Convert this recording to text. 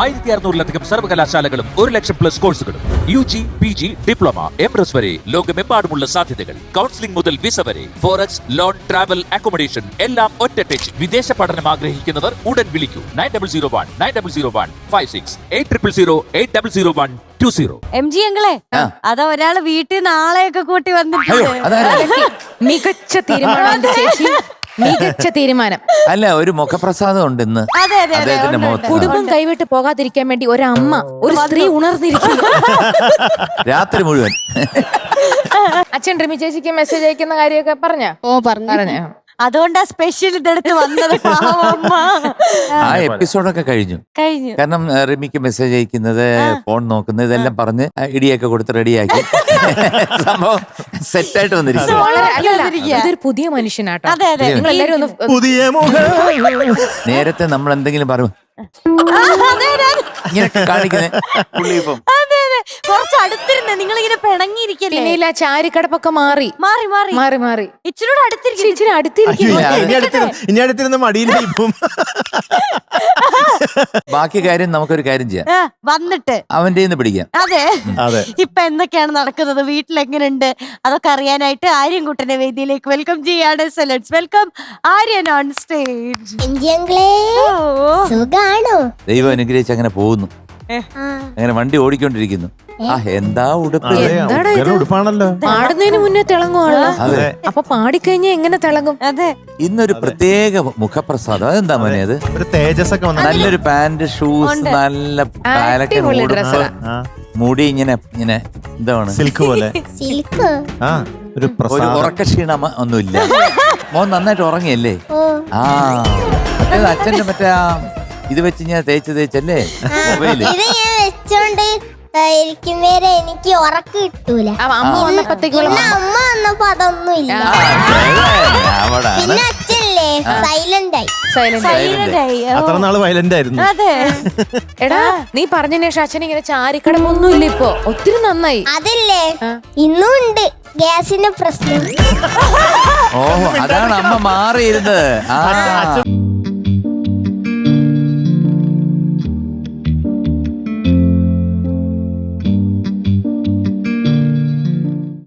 ആയിരത്തി അറുന്നൂറിലധികം സർവകലാശാലകളും ഒരു ലക്ഷം പ്ലസ് കോഴ്സുകളും U G P G diploma M S വരെ ലോകമെമ്പാടുമുള്ള സാധ്യതകൾ. കൗൺസിലിംഗ് മുതൽ വിസ വരെ ഫോറക്സ് ലോൺ ട്രാവൽ അക്കോമഡേഷൻ എല്ലാം ഒറ്റ ടച്ച് വിദേശ പഠനം ആഗ്രഹിക്കുന്നവർ ഉടൻ വിളിക്കൂ. Nine double zero one nine double zero one five six eight triple zero eight double zero one two zero M G അങ്ങളെ അതാ ഒരാൾ വീട്ടിൽ നാളെയൊക്കെ കൂട്ടി വന്നിട്ടുണ്ട്. മികച്ച തീരുമാനം ചേച്ചി. മികച്ച തീരുമാനം. അല്ല ഒരു മുഖപ്രസാദം ഉണ്ട് ഇന്ന്. അതെ അതെ അതെ അദ്ദേഹത്തിന്റെ ഉണ്ട്, മുഖത്ത്. കുടുംബം കൈവിട്ട് പോകാതിരിക്കാൻ വേണ്ടി ഒരു അമ്മ ഒരു സ്ത്രീ ഉണർന്നിരിക്കുന്നു. രാത്രി മുഴുവൻ. അച്ഛൻ റിമി ചേച്ചിക്ക് മെസ്സേജ് അയക്കുന്ന കാര്യമൊക്കെ പറഞ്ഞ? ഓ പറഞ്ഞു. പറഞ്ഞ? അതുകൊണ്ടാ സ്പെഷ്യൽ ഇതെടുത്ത് വന്നത് പാവമ്മ. ആ എപ്പിസോഡൊക്കെ കഴിഞ്ഞു. കഴിഞ്ഞു. കാരണം ആ, റിമിക്ക് മെസ്സേജ് അയക്കുന്നത് ഫോൺ നോക്കുന്നത് ഇതെല്ലാം പറഞ്ഞ് ആ, ഇടിയൊക്കെ കൊടുത്ത് റെഡിയാക്കി സംഭവം സെറ്റായിട്ട് വന്നിരിക്കുന്നു. വളരെ അല്ലല്ല വന്നിരിക്കുക. ഇതൊരു പുതിയ മനുഷ്യനാട്ടോ. അതെ അതെ. നിങ്ങൾ എല്ലാരും ഒന്ന് പുതിയ മുഖം. നേരത്തെ നമ്മൾ എന്തെങ്കിലും പറയും ആ, അതെ അതെ. ഇങ്ങനെ കാണിക്കുന്നത് പുള്ളി ഇപ്പം അടുത്തിരുന്ന് നിങ്ങൾ ഇങ്ങനെ പിണങ്ങിയിരിക്കല്ലേ? പിന്നെ ഇല്ല ചാരിക്കടപ്പൊക്കെ മാറി. മാറി മാറി. മാറി മാറി. ഇച്ചിരൂടെ അടുത്തിരിക്കും. ഇച്ചിരി അയ്യോ, അടുത്തിരിക്കുന്നു ഇനി അടുത്തിരുന്ന് ഇനി അടുത്തിരുന്ന് മടിയിലിരിക്കും ബാക്കി കാര്യം നമുക്കൊരു കാര്യം ചെയ്യാം. ആ, വന്നിട്ട്. അവന്റെ നിന്ന് പിടിക്കാം. അതെ. അതെ. ഇപ്പൊ എന്തൊക്കെയാണ് നടക്കുന്നത്? വീട്ടിൽ എങ്ങനെയുണ്ട് അതൊക്കെ അറിയാനായിട്ട് ആര്യൻകുട്ടനെ വേദിയിലേക്ക് വെൽക്കം ചെയ്യാണ് സെലറ്റ്സ് വെൽക്കം ആര്യൻ ഓൺ സ്റ്റേജ് എങ്കിയങ്ങളെ സുഖാണോ? ദൈവം അനുഗ്രഹിച്ച് അങ്ങനെ പോകുന്നു. അങ്ങനെ വണ്ടി ഓടിക്കൊണ്ടിരിക്കുന്നു. ആ എന്താ ഉടുപ്പ്? എന്താടാ ഇത്? ഉടുപ്പാണല്ലോ. പാടുന്നതിന് മുന്നേ തിളങ്ങുവാണല്ലോ. അതെ. അപ്പൊ പാടിക്കഴിഞ്ഞാ എങ്ങനെ തിളങ്ങും? അതെ. ഇന്നൊരു പ്രത്യേക മുഖപ്രസാദം. അതെന്താ മോനെ അത്. ഒരു തേജസ് ഒക്കെ വന്നു. നല്ലൊരു പാന്റ് ഷൂസ് നല്ല പാലക്കൻ അടിപൊളി ഉടുപ്പ് ഡ്രസ്സാ. മുടി ഇങ്ങനെ ഇങ്ങനെ എന്താണ് സിൽക്ക് പോലെ. സിൽക്ക്? ആ ഒരു ഒരു പ്രസാദം. ഉറക്ക ക്ഷീണം ഒന്നുമില്ല. മോൻ നന്നായിട്ട് ഉറങ്ങിയല്ലേ? ആ. മറ്റേത് അച്ഛന്റെ മറ്റേ ആ ഇത് വെച്ച് ഞാൻ തേച്ച് തേച്ചല്ലേ? മൊബൈൽ. ഇത് ഞാൻ വെച്ചോണ്ട് ഇരിക്കും വരെ എനിക്ക് ഉറക്കം കിട്ടൂല. അമ്മ വന്നപ്പോഴത്തേക്കുള്ള പിന്നെ അമ്മ വന്നപ്പോ അതൊന്നും ഇല്ല. അവിടാണ് പിന്നെ അച്ഛല്ലേ സൈലന്റ് ആയി. സൈലന്റ് ആയി. ഓ, അത്ര നാൾ വയലന്റ് ആയിരുന്നു. അതെ. എടാ നീ പറഞ്ഞ ശേഷം അച്ഛൻ ഇങ്ങനെ ചാരിക്കടമൊന്നും ഇല്ല ഇപ്പൊ. ഒത്തിരി നന്നായി. അതില്ലേ ഇന്നും ഉണ്ട് ഗ്യാസിന്റെ പ്രശ്നം. ഓഹോ അതാണ് അമ്മ മാറിയിരുന്നത്. ആ.